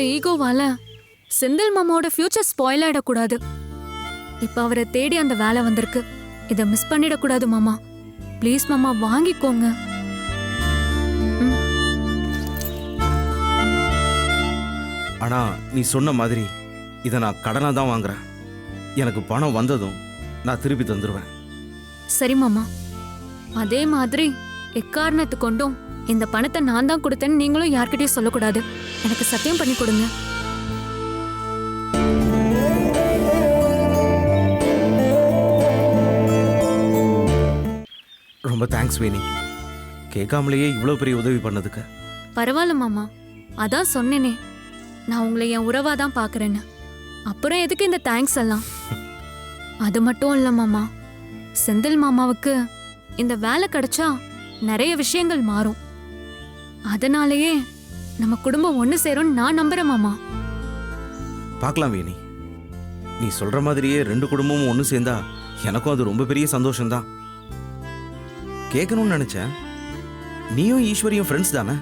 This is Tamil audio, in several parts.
அவரோட ஈகோவால செந்தில் மாமாவோட ஃபியூச்சர் ஸ்பாயில் ஆயிடக்கூடாது. இப்ப அவரை தேடி அந்த வேலை வந்திருக்கு. இதை மிஸ் பண்ணிடக்கூடாது மாமா. ப்ளீஸ் மாமா வாங்கிக்கோங்க. ஆனா நீ சொன்ன மாதிரி இதை நான் கடனாக தான் வாங்குறேன். எனக்கு பணம் வந்ததும் நான் திருப்பி தந்துடுவேன் சரி மாமா. அதே மாதிரி எக்காரணத்து கொண்டும் இந்த பணத்தை நான் தான் கொடுத்தேன்னு நீங்களும் யார்கிட்டயும் சொல்லக்கூடாது. எனக்கு சத்தியம் பண்ணி கொடுங்க. ரொம்ப தேங்க்ஸ் வேணி. கேட்காமலேயே இவ்வளோ பெரிய உதவி பண்ணதுக்கு. பரவாயில்ல மாமா. அதான் சொன்னேனே. நான் உங்களை என் உறவா தான் பார்க்கறேன்னு. அப்புறம் எதுக்கு இந்த தேங்க்ஸ் எல்லாம்? அது மட்டும் இல்ல மாமா. செந்தில் மாமாவுக்கு இந்த வேலை கிடைச்சா நிறைய விஷயங்கள் மாறும். அதனாலேயே நம்ம குடும்பம் ஒன்று சேரும்னு நான் நம்புறேன் மாமா. பார்க்கலாம் வேணி. நீ சொல்ற மாதிரியே ரெண்டு குடும்பமும் ஒன்று சேர்ந்தா எனக்கும் அது ரொம்ப பெரிய சந்தோஷம்தான். கேட்கணும்னு நினைச்சேன். நீயும் ஈஸ்வரியும் ஃப்ரெண்ட்ஸ் தானே?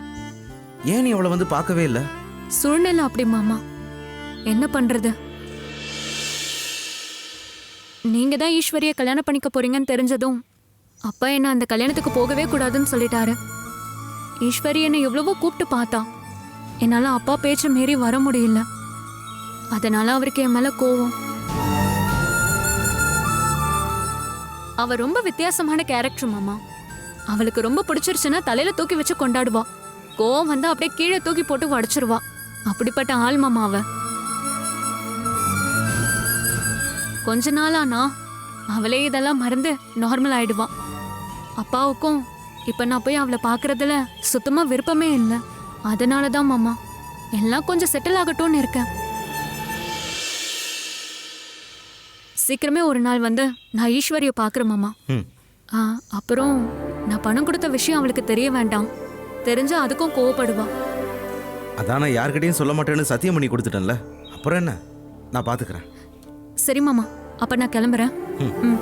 ஏன் நீ அவளை வந்து பார்க்கவே இல்லை? சூழ்நிலை அப்படி மாமா. என்ன பண்றது? நீங்க தான் ஈஸ்வரிய கல்யாணம் பண்ணிக்க போறீங்கன்னு தெரிஞ்சதும் அப்பா என்ன அந்த கல்யாணத்துக்கு போகவே கூடாதுன்னு சொல்லிட்டாரு. ஈஸ்வரி என்னை எவ்வளவோ கூப்பிட்டு பார்த்தா. என்னால அப்பா பேச்ச மீறி வர முடியல. அதனால அவருக்கு என் மேல கோவம். அவ ரொம்ப வித்தியாசமான கேரக்டர் மாமா. அவளுக்கு ரொம்ப பிடிச்சிருச்சுன்னா தலையில தூக்கி வச்சு கொண்டாடுவா. கோவம் வந்து அப்படியே கீழே தூக்கி போட்டு வடிச்சிருவா அப்படிப்பட்ட ஆள் மாமா அவ. கொஞ்ச நாளானா அவளே இதெல்லாம் மறந்து நார்மல் ஆயிடுவா. அப்பாவுக்கும் இப்ப நான் போய் அவளை பார்க்கறதுல சுத்தமா விருப்பமே இல்லை. அதனால தான் மாமா எல்லாம் கொஞ்சம் செட்டில் ஆகட்டும்னு இருக்கேன். சீக்கிரமே ஒரு நாள் வந்து நான் ஈஸ்வரிய பார்க்குறேன் மாமா. அப்புறம் நான் பணம் கொடுத்த விஷயம் அவளுக்கு தெரிய வேண்டாம். தெரிஞ்சா அதுக்கும் கோவப்படுவா. அதான் நான் யார்கிட்டயும் சொல்ல மாட்டேன்னு சத்தியம் பண்ணி கொடுத்துட்டேன்ல. அப்புறம் என்ன? நான் பார்த்துக்கிறேன். சரி மாமா அப்ப நான் கிளம்புறேன். ம்.